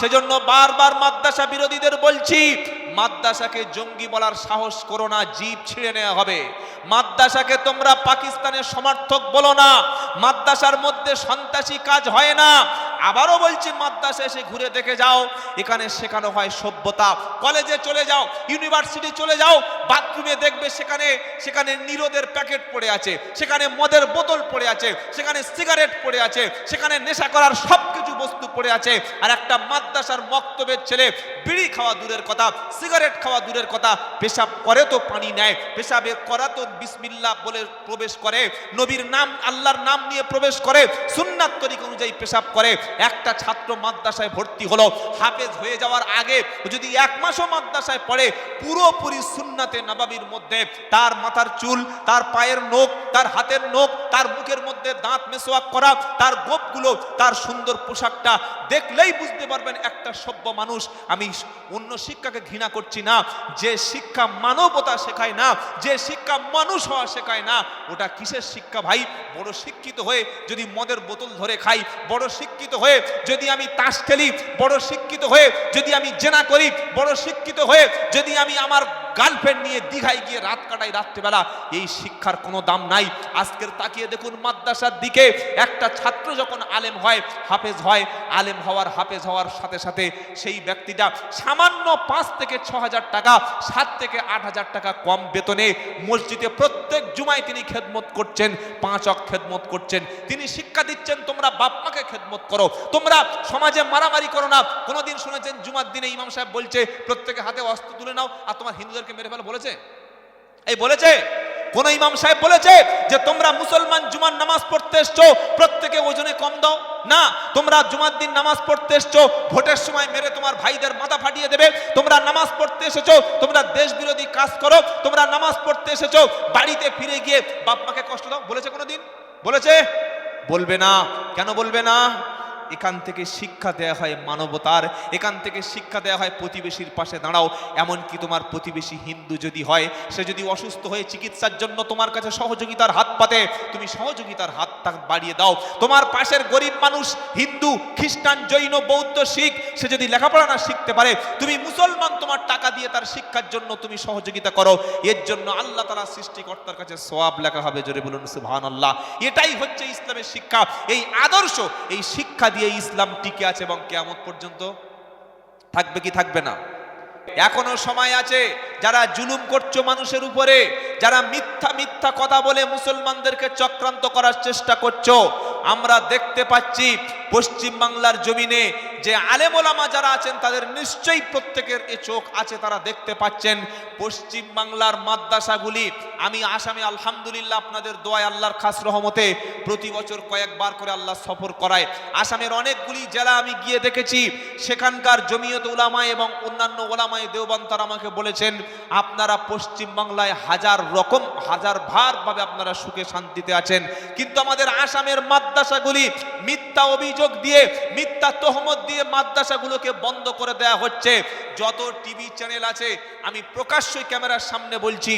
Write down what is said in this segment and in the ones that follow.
সেজন্য বারবার মাদ্রাসা বিরোধীদের বলছি, মাদ্রাসাকে জঙ্গি বলার সাহস করো না, জীব ছিঁড়ে নেওয়া হবে। মাদ্রাসাকে তোমরা পাকিস্তানের সমর্থক বলো না, মাদ্রাসার মধ্যে সন্ত্রাসী কাজ হয় না আবারও বলছি, মাদ্রাসা এসে ঘুরে দেখে যাও। এখানে শেখানো হয় সভ্যতা। কলেজে চলে যাও, ইউনিভার্সিটি চলে যাও, বাথরুমে দেখবে সেখানে সেখানে নিরোদের প্যাকেট পড়ে আছে, সেখানে মদের বোতল পড়ে আছে, সেখানে সিগারেট পড়ে আছে, সেখানে নেশা করার সব কিছু বস্তু পড়ে আছে। আর একটা মাদ্রাসার মক্তবের ছেলে বিড়ি খাওয়া দূরের কথা, সিগারেট খাওয়া দূরের কথা, পেশাব করে তো পানি নেয়, পেশাবে করা তো বিসমিল্লাহ বলে প্রবেশ করে, নবীর নাম, আল্লাহর নাম নিয়ে প্রবেশ করে, সুন্নাত তরিক অনুযায়ী পেশাব করে। একটা ছাত্র মাদ্রাসায় ভর্তি হলো, হাফেজ হয়ে যাওয়ার আগে যদি এক মাসও মাদ্রাসায় পড়ে, পুরোপুরি সুন্নাতে নবাবির মধ্যে, তার মাথার চুল, তার পায়ের নখ, তার হাতের নখ, তার মুখের মধ্যে দাঁত মেসোয়াক করা, তার গোপগুলো, তার সুন্দর পোশাকটা, দেখলেই বুঝতে পারবেন একটা সভ্য মানুষ। আমি অন্য শিক্ষাকে ঘৃণা করছি না, যে শিক্ষা মানবতা শেখায় না, যে শিক্ষা মানুষ হওয়া শেখায় না, ওটা কিসের শিক্ষা ভাই? বড় শিক্ষিত হয়ে যদি মদের বোতল ধরে খাই, বড় শিক্ষিত হয়ে যদি আমি তাস খেলি, বড় শিক্ষিত হয়ে যদি আমি জেনা করি, বড় শিক্ষিত হয়ে যদি আমি আমার গার্লফ্রেন্ড নিয়ে দীঘায় গিয়ে রাত কাটাই রাত্রিবেলা, এই শিক্ষার কোনো দাম নাই। আজকের তাকিয়ে দেখুন মাদ্রাসার দিকে, একটা ছাত্র যখন আলেম হয়, হাফেজ হয়, আলেম হওয়ার, হাফেজ হওয়ার সাথে সাথে সেই ব্যক্তিটা সামান্য পাঁচ থেকে ছ হাজার টাকা, সাত থেকে আট হাজার টাকা কম বেতনে মসজিদে প্রত্যেক জুমায় তিনি খেদমত করছেন, পাঁচ অক খেদমত করছেন। তিনি শিক্ষা দিচ্ছেন, তোমরা বাপ মাকে খেদমত করো। তোমরা সমাজে মারামারি করো না। কোনোদিন শুনেছেন, জুমার দিনে ইমাম সাহেব বলছে, প্রত্যেকে হাতে অস্ত্র তুলে নাও আর তোমার হিন্দুদেরকে মেরে ফেলো, বলেছে? এই বলেছে, কোন ইমাম সাহেব বলেছে যে, তোমরা মুসলমান জুমার নামাজ পড়তে এসছো, প্রত্যেকে ওজনে কম দাও। না, তোমরা জুমার দিন নামাজ পড়তে এসছো, ভোটের সময় মেরে তোমার ভাইদের মাথা ফাটিয়ে দেবে। তোমরা নামাজ পড়তে এসেছ, তোমরা দেশ বিরোধী কাজ করো। তোমরা নামাজ পড়তে এসেছ, বাড়িতে ফিরে গিয়ে বাপ মাকে কষ্ট দাও, বলেছে কোনোদিন? বলেছে? বলবে না। কেন বলবে না? এখান থেকে শিক্ষা দেয়া হয় মানবতার, এখান থেকে শিক্ষা দেয়া হয় প্রতিবেশীর পাশে দাঁড়াও। এমনকি তোমার প্রতিবেশী হিন্দু যদি হয়, সে যদি অসুস্থ হয়ে চিকিৎসার জন্য তোমার কাছে সহযোগিতার হাত পাতে, তুমি সহযোগিতার হাত বাড়িয়ে দাও। তোমার পাশের গরিব মানুষ হিন্দু, খ্রিস্টান, জৈন, বৌদ্ধ, শিখ, সে যদি লেখাপড়া না শিখতে পারে, তুমি মুসলমান, তোমার টাকা দিয়ে তার শিক্ষার জন্য তুমি সহযোগিতা করো। এর জন্য আল্লাহ তালা সৃষ্টিকর্তার কাছে সোয়াব লেখা হবে, জোরে বলুন সুবহান আল্লাহ এটাই হচ্ছে ইসলামের শিক্ষা। এই আদর্শ, এই শিক্ষা দিয়ে ইসলাম টিকে আছে এবং কেয়ামত পর্যন্ত থাকবে কি থাকবে না। এখনও সময় আছে, যারা জুলুম করছ মানুষের উপরে, যারা মিথ্যা মিথ্যা কথা বলে মুসলমানদেরকে চক্রান্ত করার চেষ্টা করছ আমরা দেখতে পাচ্ছি পশ্চিম বাংলার জমিনে যে আলেমোলামা যারা আছেন, তাদের নিশ্চয়ই প্রত্যেকের এ চোখ আছে, তারা দেখতে পাচ্ছেন পশ্চিম বাংলার মাদ্রাসাগুলি। আমি আসামে, আলহামদুলিল্লাহ, আপনাদের দোয়ায় আল্লাহর খাস রহমতে প্রতি বছর কয়েকবার করে আল্লাহ সফর করায়। আসামের অনেকগুলি জেলা আমি গিয়ে দেখেছি, সেখানকার জমিয়ত ওলামায় এবং অন্যান্য ওলামায় দেওবান তারা আমাকে বলেছেন, আপনারা পশ্চিম বাংলায় হাজার রকম, হাজার ভার ভাবে আপনারা সুখে শান্তিতে আছেন। কিন্তু আমাদের আসামের মাদ্রাসাগুলি মিথ্যা অভিযোগ দিয়ে, মিথ্যা তহমত দিয়ে মাদ্রাসাগুলোকে বন্ধ করে দেয়া হচ্ছে। যত টিভি চ্যানেল আছে, আমি প্রকাশ্যই ক্যামেরার সামনে বলছি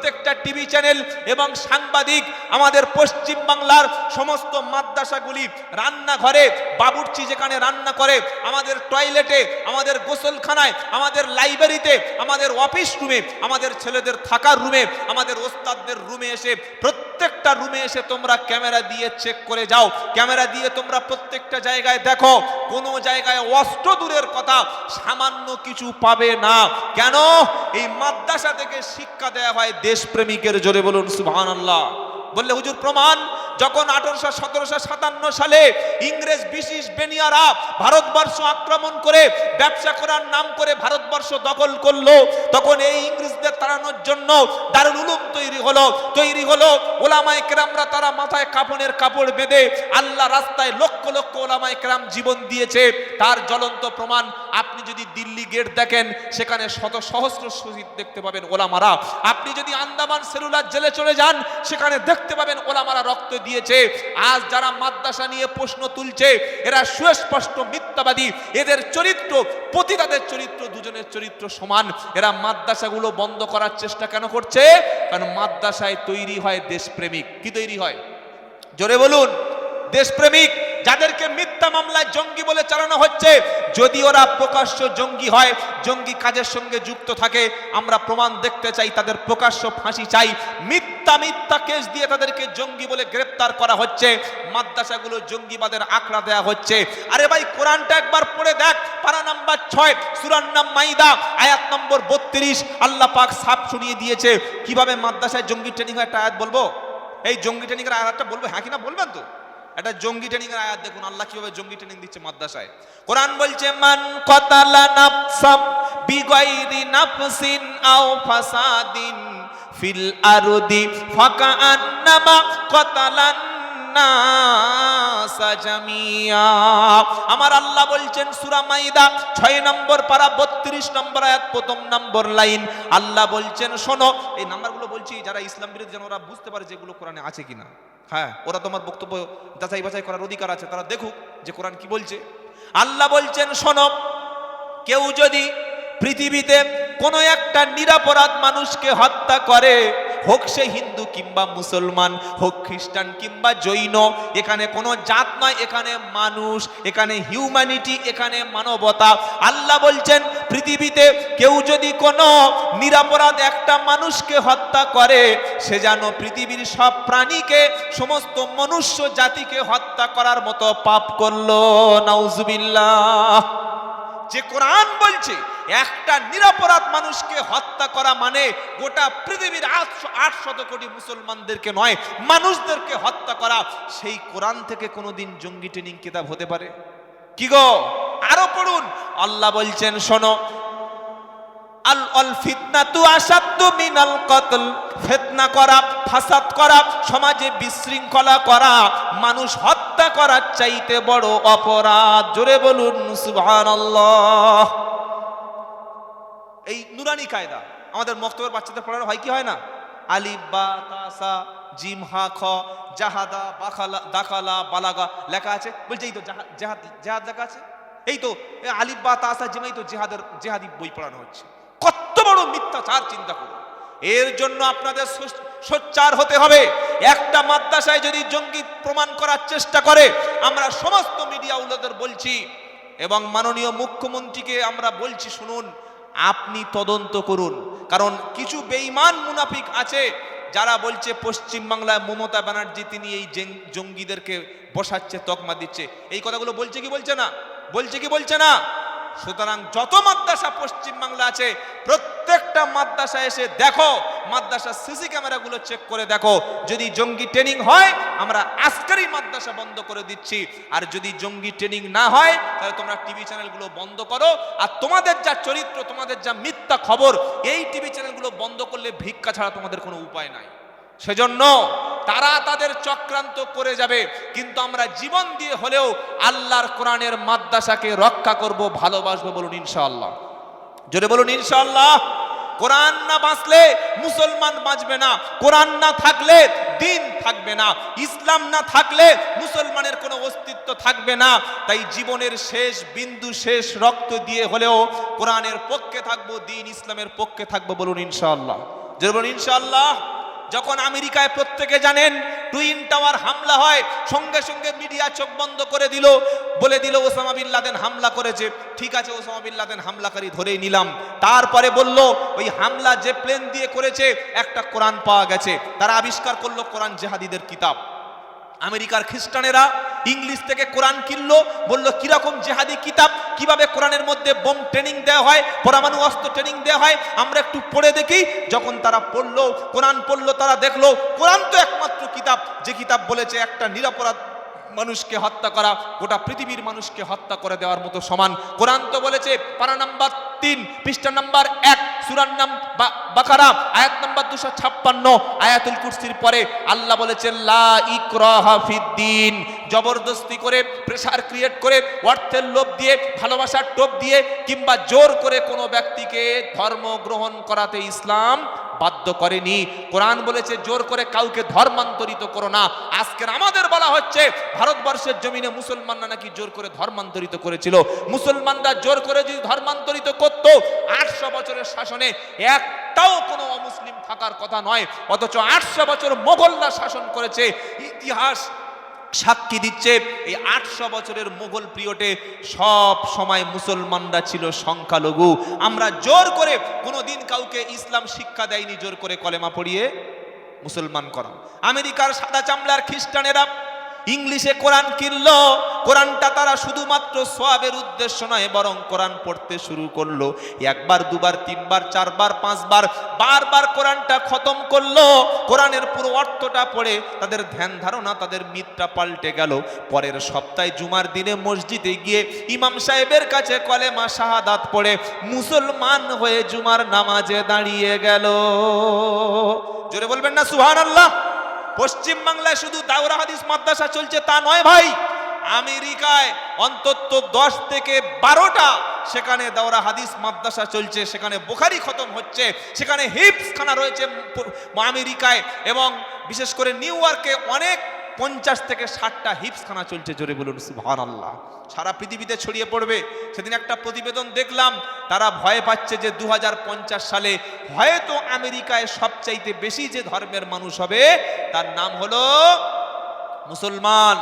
প্রত্যেকটা টিভি চ্যানেল এবং সাংবাদিক আমাদের পশ্চিম বাংলার সমস্ত মাদ্রাসাগুলি রান্নাঘরে, বাবুর্চি যেখানে রান্না করে, আমাদের টয়লেটে, আমাদের গোসলখানায়, আমাদের লাইব্রেরিতে, আমাদের অফিস রুমে, আমাদের ছেলেদের থাকার রুমে, আমাদের ওস্তাদদের রুমে এসে, প্রত্যেকটা রুমে এসে তোমরা ক্যামেরা দিয়ে চেক করে যাও। ক্যামেরা দিয়ে তোমরা প্রত্যেকটা জায়গায় দেখো, কোনো জায়গায় অস্ত্র দূরের কথা সামান্য কিছু পাবে না। কেন? এই মাদ্রাসা থেকে শিক্ষা দেওয়া হয় দেশপ্রেমিকের জোরে বলুন সুবহানাল্লাহ। বললে হুজুর প্রমাণ? যখন আঠারোশো সতেরোশো সাতান্ন সালে ইংরেজ ব্রিটিশ বেনিয়ারা ভারতবর্ষ আক্রমণ করে ব্যবসা করার নাম করে ভারতবর্ষ দখল করল, তখন এই ইংরেজদের তাড়ানোর জন্য দারুল উলুম তৈরি হলো। তৈরি হলো, ওলামায় কেরামরা তারা মাথায় কাপড়ের কাপড় বেঁধে আল্লাহ রাস্তায় লক্ষ লক্ষ ওলামায় কেরাম জীবন দিয়েছে। তার জ্বলন্ত প্রমাণ আপনি যদি দিল্লি গেট দেখেন, সেখানে শত সহস্র শহীদ দেখতে পাবেন ওলামারা। আপনি যদি আন্দামান সেলুলার জেলে চলে যান, সেখানে দেখতে পাবেন ওলামারা রক্ত দিয়েছে। আজ যারা মাদ্রাসা নিয়ে প্রশ্ন তুলছে, এরা সুস্পষ্ট মিথ্যাবাদী। এদের চরিত্র পতিতাদের চরিত্র, দুজনের চরিত্র সমান। এরা মাদ্রাসাগুলো বন্ধ করার চেষ্টা কেন করছে? কারণ মাদ্রাসায় তৈরি হয় দেশপ্রেমিক। কি তৈরি হয়? জোরে বলুন। দেশপ্রেমিক, যাদেরকে মিথ্যা মামলায় জঙ্গি বলে চালানো হচ্ছে, যদি ওরা প্রকাশ্য জঙ্গি হয়, জঙ্গি কাজের সঙ্গে যুক্ত থাকে, আমরা প্রমাণ দেখতে চাই, তাদের প্রকাশ্য ফাঁসি চাই। মিথ্যা মিথ্যা মিথ্যা কেস দিয়ে তাদেরকে জঙ্গি বলে গ্রেপ্তার করা হচ্ছে। মাদ্রাসাগুলো জঙ্গিবাদের আঁকড়া দেওয়া হচ্ছে। আরে ভাই, কোরআনটা একবার পড়ে দেখ। পারা নাম্বার ছয়, সুরান নাম মাইদা, আয়াত নম্বর বত্রিশ। আল্লাহ পাক সাপ শুনিয়ে দিয়েছে। কীভাবে মাদ্রাসায় জঙ্গি ট্রেনিং হয় একটা আয়াত বলব? এই জঙ্গি ট্রেনিং এর আয়াতটা বলব? হ্যাঁ কিনা বলবেন তো? একটা জঙ্গি ট্রেনিং এর আয়াত দেখুন, আল্লাহ কীভাবে জঙ্গি ট্রেনিং দিচ্ছে মাদ্রাসায়। কোরআন বলছে, মান কতালা নাফসাম বিগাইরি নাফসিন আও ফাসাদিন ফিল আরদি ফাকা আন্নামা কতালান আমার আল্লাহ বলছেন সূরা মাইদা 6 নম্বর পারা 32 নম্বর আয়াত, প্রথম নম্বর লাইন। আল্লাহ বলছেন, শোনো, এই নাম্বারগুলো বলছি, যারা ইসলাম বিরোধী যেন ওরা বুঝতে পারে যে এগুলো কোরআনে আছে কিনা। হ্যাঁ ওরা তোমার বক্তব্য যাচাই বাছাই করার অধিকার আছে, তারা দেখুক যে কোরআন কি বলছে। আল্লাহ বলছেন, শোনো, কেউ যদি পৃথিবীতে কোনো একটা নিরাপরাধ মানুষকে হত্যা করে, হোক সে হিন্দু কিংবা মুসলমান, হোক খ্রিস্টান কিংবা জৈন, এখানে কোনো জাত নয়, এখানে মানুষ, এখানে হিউম্যানিটি এখানে মানবতা। আল্লাহ বলছেন, পৃথিবীতে কেউ যদি কোনো নিরাপরাধ একটা মানুষকে হত্যা করে, সে যেন পৃথিবীর সব প্রাণীকে, সমস্ত মনুষ্য জাতিকে হত্যা করার মতো পাপ করল। নাউজুবিল্লাহ। যে কোরআন বলছে একটা নিরাপরাধ মানুষকে হত্যা করা মানে গোটা পৃথিবীর আটশো, আটশত কোটি মুসলমানদেরকে নয়, মানুষদেরকে হত্যা করা। সেই কোরআন থেকে কোনোদিন জঙ্গি ট্রেনিং কিতাব হতে পারে? কি গো? আরও পড়ুন। আল্লাহ বলছেন, শোনো। আল, অল ফিতনাতু আসাদ্দু মিনাল কতল। ফিতনা করা, ফাসাদ করা, সমাজে বিশৃঙ্খলা করা, মানুষ হত্যা করার চাইতে বড় অপরাধ। জোরে বলুন, সুবহানাল্লাহ। নুরানি কায়দা। আমাদের মক্তবের বাচ্চাদের পড়ানো হয় কি হয় না? আলিফ, বা তাসা জিম, হা, খ, জাহাদা, বাখালা, দাখালা, বালাগা লেখা আছে। বলছে এই তো জাহা- জেহাদ জেহাদ লেখা আছে। এই তো, এ, আলিফ, বা তাসা জিমাই তো জেহাদের, জেহাদি বই পড়ানো হচ্ছে। কত বড় মিথ্যাচার চিন্তা করুন। এর জন্য আপনাদের সোচ- সোচ্চার হতে হবে। একটা মাদ্রাসায় যদি জঙ্গি প্রমাণ করার চেষ্টা করে, আমরা সমস্ত মিডিয়া উলোদের বলছি এবং মাননীয় মুখ্যমন্ত্রীকে আমরা বলছি, শুনুন আপনি তদন্ত করুন। কারণ কিছু বেঈমান মুনাফিক আছে, যারা বলছে পশ্চিম বাংলায় মমতা ব্যানার্জি তিনি এই জঙ্গিদেরকে বসাচ্ছে, তকমা দিচ্ছে। এই কথাগুলো বলছে কি বলছে না? বলছে কি বলছে না? সুতরাং যত মাদ্রাসা পশ্চিম বাংলা আছে প্রত্যেকটা মাদ্রাসা এসে দেখো মাদ্রাসা সিসি ক্যামেরাগুলো চেক করে দেখো, যদি জঙ্গি ট্রেনিং হয়, আমরা আজকেরই মাদ্রাসা বন্ধ করে দিচ্ছি। আর যদি জঙ্গি ট্রেনিং না হয়, তাহলে তোমরা টিভি চ্যানেলগুলো বন্ধ করো। আর তোমাদের যা চরিত্র, তোমাদের যা মিথ্যা খবর, এই টিভি চ্যানেলগুলো বন্ধ করলে ভিক্ষা ছাড়া তোমাদের কোনো উপায় নাই। সেজন্য তারা তাদের চক্রান্ত করে যাবে। কিন্তু আমরা জীবন দিয়ে হলেও আল্লাহর কোরআনের মাদ্রাসাকে রক্ষা করব, ভালোবাসবো বলুন ইনশাআল্লাহ। জোরে বলুন ইনশাআল্লাহ। কোরআন না বাঁচলে মুসলমান বাঁচবে না। কোরআন না থাকলে দিন থাকবে না। ইসলাম না থাকলে মুসলমানের কোনো অস্তিত্ব থাকবে না। তাই জীবনের শেষ বিন্দু, শেষ রক্ত দিয়ে হলেও কোরআনের পক্ষে থাকব, দিন ইসলামের পক্ষে থাকব বলুন ইনশাআল্লাহ। যে বলুন ইনশাআল্লাহ। যখন আমেরিকায় প্রত্যেকে জানেন টুইন টাওয়ার হামলা হয়, সঙ্গে সঙ্গে মিডিয়া চোখ বন্ধ করে দিল, বলে দিল ওসামা বিন লাদেন হামলা করেছে। ঠিক আছে, ওসামা বিন লাদেন হামলাকারী ধরেই নিলাম। তারপরে বলল, ওই হামলা যে প্লেন দিয়ে করেছে, একটা কোরআন পাওয়া গেছে। তারা আবিষ্কার করল কোরআন জেহাদিদের কিতাব। আমেরিকার খ্রিস্টানেরা ইংলিশ থেকে কোরআন কিনলো, বলল, কীরকম জেহাদি কিতাব? কীভাবে কোরআনের মধ্যে বোম ট্রেনিং দেওয়া হয়, পরমাণু অস্ত্র ট্রেনিং দেওয়া হয়, আমরা একটু পড়ে দেখি। যখন তারা পড়ল, কোরআন পড়ল, তারা দেখল, কোরআন তো একমাত্র কিতাব, যে কিতাব বলেছে একটা নিরাপরাধ মানুষকে হত্যা করা, গোটা পৃথিবীর মানুষকে হত্যা করে দেওয়ার মতো সমান। কোরআন তো বলেছে, পারা নাম্বার তিন, পৃষ্ঠা নাম্বার এক সুরান নাম বাকারা, আয়াত নাম্বার দুশো ছাপ্পান্ন, আয়াতুল কুরসির পরে আল্লাহ বলেছেন লা ইকরাহা ফিদ্দিন জবরদস্তি করে প্রেসার ক্রিয়েট করে, অর্থের লোভ দিয়ে, ভালোবাসার টোপ দিয়ে, কিংবা জোর করে কোনো ব্যক্তিকে ধর্ম গ্রহণ করাতে ইসলাম বাধ্য করেনি। কোরআন বলেছে, জোর করে কাউকে ধর্মান্তরিত করো না। আজকের আমাদের বলা হচ্ছে, ভারতবর্ষের জমিনে মুসলমানরা নাকি জোর করে ধর্মান্তরিত করেছিল। মুসলমানরা জোর করে যদি ধর্মান্তরিত করত, আটশো বছরের শাসনে একটাও কোনো অমুসলিম থাকার কথা নয়, অথচ আটশো বছর মোগলরা শাসন করেছে। ইতিহাস সাক্ষী দিচ্ছে, এই আটশো বছরের মুঘল পিরিয়ডে সব সময় মুসলমানরা ছিল সংখ্যালঘু। আমরা জোর করে কোনোদিন কাউকে ইসলাম শিক্ষা দেয়নি, জোর করে কলেমা পড়িয়ে মুসলমান করা। আমেরিকার সাদা চামড়ার খ্রিস্টানেরা ইংলিশে কোরআন কিনল, কোরআনটা তারা শুধুমাত্র সোয়াবের উদ্দেশ্য নয়, বরং কোরআন পড়তে শুরু করল। একবার, দুবার, তিনবার, চারবার, পাঁচবার, বারবার কোরআনটা খতম করল। কোরআনের পুরো অর্থটা পড়ে তাদের ধ্যান ধারণা, তাদের মিথটা পাল্টে গেল। পরের সপ্তাহে জুমার দিনে মসজিদে গিয়ে ইমাম সাহেবের কাছে কলেমা শাহাদাত পড়ে মুসলমান হয়ে জুমার নামাজে দাঁড়িয়ে গেল। জোরে বলবেন না সুহান আল্লাহ পশ্চিম বাংলায় শুধু দাওরা হাদিস মাদ্রাসা চলছে তা নয় ভাই। আমেরিকায় অন্তত দশ থেকে বারোটা সেখানে দাওরা হাদিস মাদ্রাসা চলছে, সেখানে বোখারি খতম হচ্ছে, সেখানে হিপস খানা রয়েছে আমেরিকায় এবং বিশেষ করে নিউ ইয়র্কে অনেক পঞ্চাশ থেকে ষাটটা হিপসখানা চলছে, জোরে বলুন সুহান আল্লাহ সারা পৃথিবীতে ছড়িয়ে পড়বে। সেদিন একটা প্রতিবেদন দেখলাম, তারা ভয় পাচ্ছে যে দু হাজার পঞ্চাশ সালে হয়তো আমেরিকায় সবচাইতে বেশি যে ধর্মের মানুষ হবে, তার নাম হলো মুসলমান।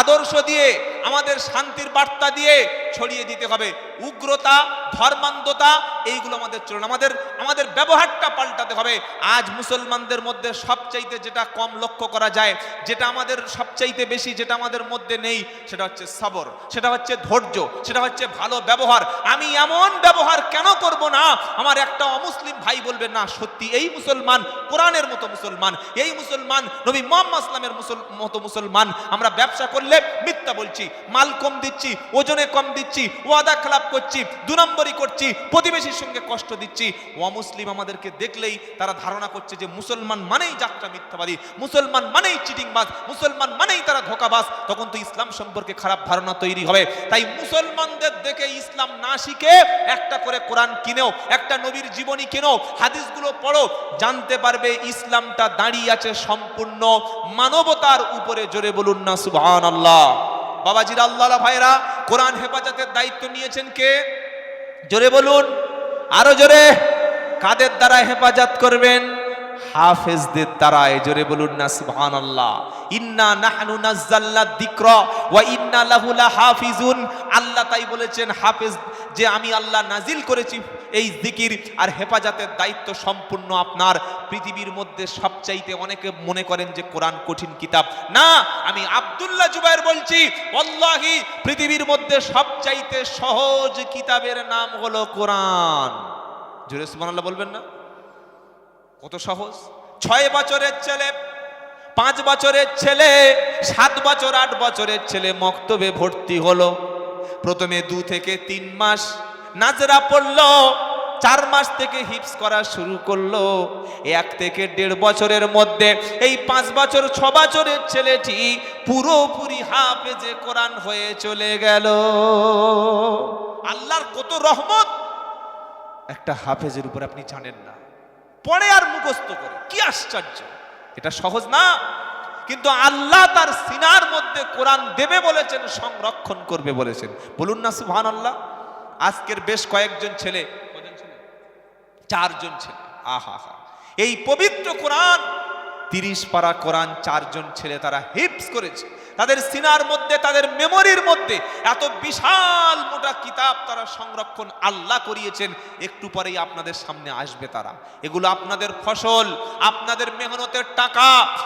আদর্শ দিয়ে, আমাদের শান্তির বার্তা দিয়ে ছড়িয়ে দিতে হবে। উগ্রতা, ধর্মান্ধতা, এইগুলো আমাদের চলুন আমাদের আমাদের ব্যবহারটা পাল্টাতে হবে। আজ মুসলমানদের মধ্যে সবচাইতে যেটা কম লক্ষ্য করা যায়, যেটা আমাদের সবচাইতে বেশি, যেটা আমাদের মধ্যে নেই, সেটা হচ্ছে সবর, সেটা হচ্ছে ধৈর্য, সেটা হচ্ছে ভালো ব্যবহার। আমি এমন ব্যবহার কেন করব না? আমার একটা অমুসলিম ভাই বলবে, না, সত্যি, এই মুসলমান কোরআনের মতো মুসলমান, এই মুসলমান নবী মোহাম্মদ ইসলামের মতো মুসলমান, আমরা ব্যবসা করলে মিথ্যা বলছি। মাল কম দিচ্ছি, ওজনে কম দিচ্ছি, ওয়াদা খেলাপ করছি দু নম্বরই করছি, প্রতিবেশীর সঙ্গে কষ্ট দিচ্ছি। অমুসলিম আমাদেরকে দেখলেই তারা ধারণা করছে যে মুসলমান মানেই যাত্রা মিথ্যাবাদী, মুসলমান মানেই চিটিংবাজ, মুসলমান মানেই তারা ধোকাবাজ। তখন তো ইসলাম সম্পর্কে খারাপ ধারণা তৈরি হবে। তাই মুসলমানদের দেখে ইসলাম না শিখে একটা করে কোরআন কিনেও, একটা নবীর জীবনী কিনেও, হাদিসগুলো পড়ো, জানতে পারবে ইসলামটা দাঁড়িয়ে আছে সম্পূর্ণ মানবতার উপরে জোরে বলুন না সুবহান আল্লাহ বাবাজির আল্লাহ ভাইরা কোরআন হেফাজতের দায়িত্ব নিয়েছেন কে? জোরে বলুন। আরও জোরে। কাদের দ্বারা হেফাজত করবেন? হাফেজদের দ্বারাই জোরে বলুন না, সুবহানাল্লাহ। ইন্না নাহনু নাযালনা যিকরা ওয়া ইন্না লাহু লাহাফিজুন। আল্লাহ তাই বলেছেন, হাফেজ, যে আমি আল্লাহ নাজিল করেছি, এই জিকির আর হেফাজতের দায়িত্ব সম্পূর্ণ আপনার। পৃথিবীর মধ্যে সবচাইতে অনেকে মনে করেন যে কোরআন কঠিন কিতাব। না, আমি আব্দুল্লাহ জুবাইর বলছি, ওয়াল্লাহি, পৃথিবীর মধ্যে সবচাইতে সহজ কিতাবের নাম হলো কোরআন। জোরে বলবেন না? কত সহজ? ছয় বছরের ছেলে, পাঁচ বছরের ছেলে, সাত বছর, আট বছরের ছেলে মক্তবে ভর্তি হলো। প্রথমে দু থেকে তিন মাস নাজরা পড়ল, চার মাস থেকে হিপস করা শুরু করল। এক থেকে দেড় বছরের মধ্যে এই পাঁচ বছর, ছ বছরের ছেলেটি পুরোপুরি হাফেজে কোরআন হয়ে চলে গেল। আল্লাহর কত রহমত! একটা হাফেজের উপর আপনি জানেন না। পড়ে আর মুখস্থ করে। কি আশ্চর্য। এটা সহজ না। কিন্তু আল্লাহ তার সিনার মধ্যে কোরআন দেবে বলেছেন, সংরক্ষণ করবে বলেছেন। বলুন না সুহান আল্লাহ আজকের বেশ কয়েকজন ছেলে চারজন ছেলে। আহা হা। এই পবিত্র কোরআন, তিরিশ পারা কোরআন চারজন ছেলে তারা হিপস করেছে। তাদের সিনার মধ্যে, তাদের মেমোরির মধ্যে এত বিশাল মোটা কিতাব তারা সংরক্ষণ আল্লাহ করিয়েছেন। একটু পরেই আপনাদের সামনে আসবে তারা। এগুলো আপনাদের ফসল, আপনাদের মেহনতের টাকা।